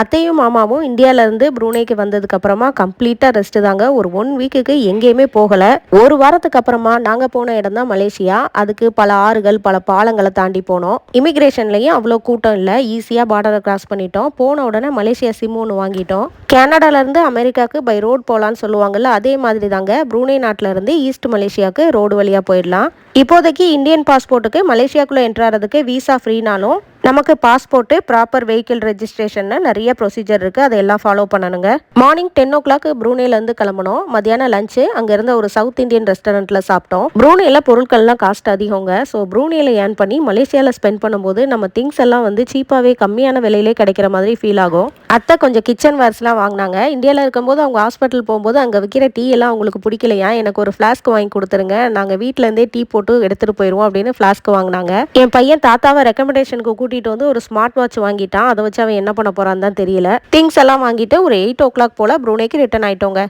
அத்தையும் மாமாவும் இந்தியாவிலேருந்து ப்ரூனேக்கு வந்ததுக்கு அப்புறமா கம்ப்ளீட்டாக ரெஸ்ட் தாங்க. ஒரு ஒன் வீக்குக்கு எங்கேயுமே போகலை. ஒரு வாரத்துக்கு அப்புறமா நாங்கள் போன இடம் தான் மலேசியா. அதுக்கு பல ஆறுகள் பல பாலங்களை தாண்டி போனோம். இமிக்ரேஷன்லையும் அவ்வளோ கூட்டம் இல்லை. ஈஸியாக பார்டரை கிராஸ் பண்ணிட்டோம். போன உடனே மலேசியா சிம் ஒன்று வாங்கிட்டோம். கனடாலேருந்து அமெரிக்காவுக்கு பை ரோட் போகலான்னு சொல்லுவாங்கல்ல அதே மாதிரி தாங்க ப்ரூனே நாட்டிலேருந்து ஈஸ்ட் மலேசியாவுக்கு ரோடு வழியாக போயிடலாம். இப்போதைக்கு இந்தியன் பாஸ்போர்ட்டுக்கு மலேசியாக்குள்ளே என்ட்ராகிறதுக்கு வீசா ஃப்ரீனாலும் நமக்கு பாஸ்போர்ட்டு ப்ராப்பர் வெஹிக்கிள் ரெஜிஸ்ட்ரேஷன்னு நிறைய ப்ரொசீஜர் இருக்குது அதையெல்லாம் ஃபாலோ பண்ணணுங்க. மார்னிங் டென் ஓ கிளாக் ப்ரூனேலேருந்து கிளம்பணும் மத்தியானம் லஞ்சு அங்கே இருந்த ஒரு சவுத் இந்தியன் ரெஸ்டாரண்ட்டில் சாப்பிட்டோம். ப்ரூனேல பொருட்கள்லாம் காஸ்ட் அதிகங்க. ஸோ ப்ரூனேல ஏர்ன் பண்ணி மலேசியாவில் ஸ்பெண்ட் பண்ணும்போது நம்ம திங்ஸ் எல்லாம் வந்து சீப்பாகவே கம்மியான விலையிலே கிடைக்கிற மாதிரி ஃபீல் ஆகும். அத்தை கொஞ்சம் கிச்சன் வேர்ஸ்லாம் வாங்கினாங்க. இந்தியாவில் இருக்கும்போது அவங்க ஹாஸ்பிட்டல் போகும்போது அங்கே விற்கிற டீ எல்லாம் அவங்களுக்கு பிடிக்கலையா? எனக்கு ஒரு ஃப்ளாஸ்க் வாங்கி கொடுத்துருங்க. நாங்கள் வீட்டிலேருந்தே டீ போட்டு எடுத்துகிட்டு போயிடுவோம் அப்படின்னு ஃப்ளாஸ்க் வாங்கினாங்க. என் பையன் தாத்தாவை ரெக்கமெண்டேஷனுக்கு கூட்டி கூட்டிகிட்டு வந்து ஒரு ஸ்மார்ட் வாட்ச் வாங்கிட்டான். அதை வச்சு அவன் என்ன பண்ண போறான்னு தான் தெரியல. திங்ஸ் எல்லாம் வாங்கிட்டு ஒரு எயிட் ஓ கிளாக் போல் ப்ரூனேக்கு ரிட்டர்ன் ஆயிட்டோங்க.